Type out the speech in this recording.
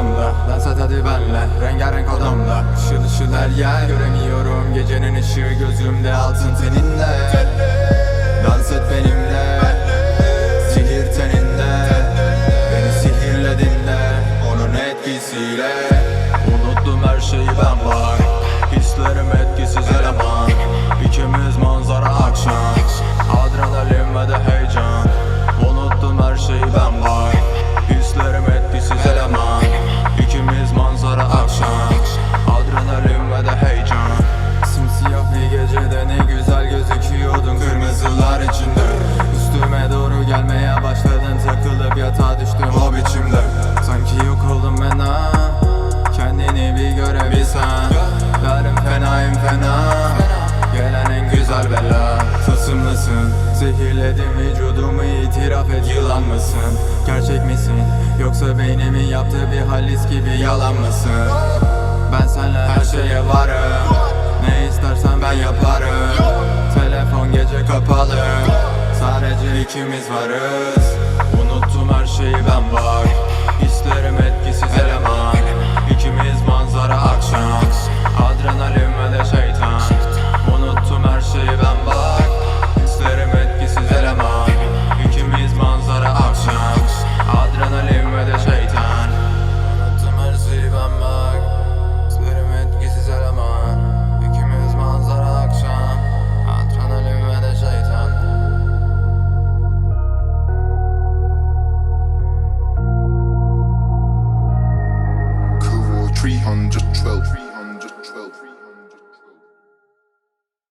kolumda Dans et hadi benle rengarenk odamda. Işıl ışıl her yer göremiyorum Gecenin ışığı. Gözümde altın teni Zehirledim vücudumu itiraf et yılan mısın? Gerçek misin? Yoksa beynimin yaptığı bir halis gibi yalan mısın? Ben senle her şeye varım Ne istersen ben yaparım Telefon gece kapalı Sadece ikimiz varız Unuttum her şeyi ben var 312.